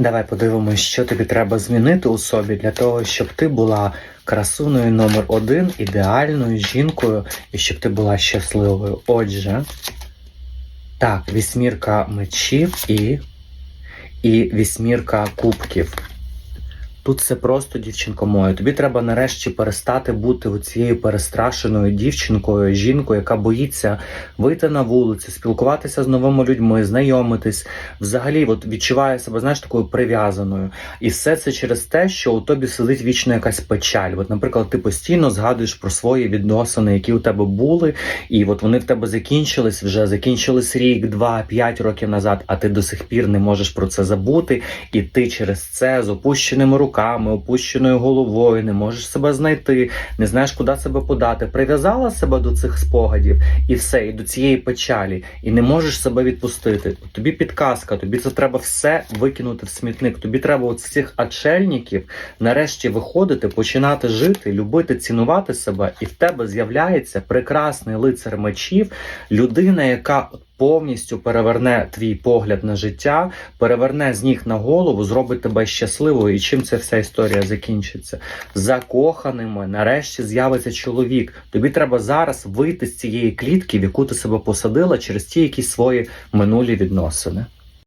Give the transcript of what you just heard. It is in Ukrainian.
Давай подивимось, що тобі треба змінити у собі для того, щоб ти була красуною номер один, ідеальною жінкою і щоб ти була щасливою. Отже, так, вісьмірка мечів і, і вісьмірка кубків. Тут все просто, дівчинко моя. Тобі треба нарешті перестати бути цією перестрашеною дівчинкою, жінкою, яка боїться вийти на вулицю, спілкуватися з новими людьми, знайомитись. Взагалі, от відчуває себе, знаєш, такою прив'язаною. І все це через те, що у тобі сидить вічно якась печаль. От, наприклад, ти постійно згадуєш про свої відносини, які у тебе були, і от вони в тебе закінчились вже, закінчились рік, два, п'ять років назад, а ти до сих пір не можеш про це забути, і ти через це з опущеними руками, опущеною головою, не можеш себе знайти, не знаєш, куди себе подати. Прив'язала себе до цих спогадів і все, і до цієї печалі, і не можеш себе відпустити. Тобі підказка, тобі це треба все викинути в смітник. Тобі треба от з цих отшельників нарешті виходити, починати жити, любити, цінувати себе, і в тебе з'являється прекрасний лицар мечів, людина, яка повністю переверне твій погляд на життя, переверне з ніг на голову, зробить тебе щасливою. І чим ця вся історія закінчиться? Закоханими, нарешті з'явиться чоловік. Тобі треба зараз вийти з цієї клітки, в яку ти себе посадила через ті якісь свої минулі відносини.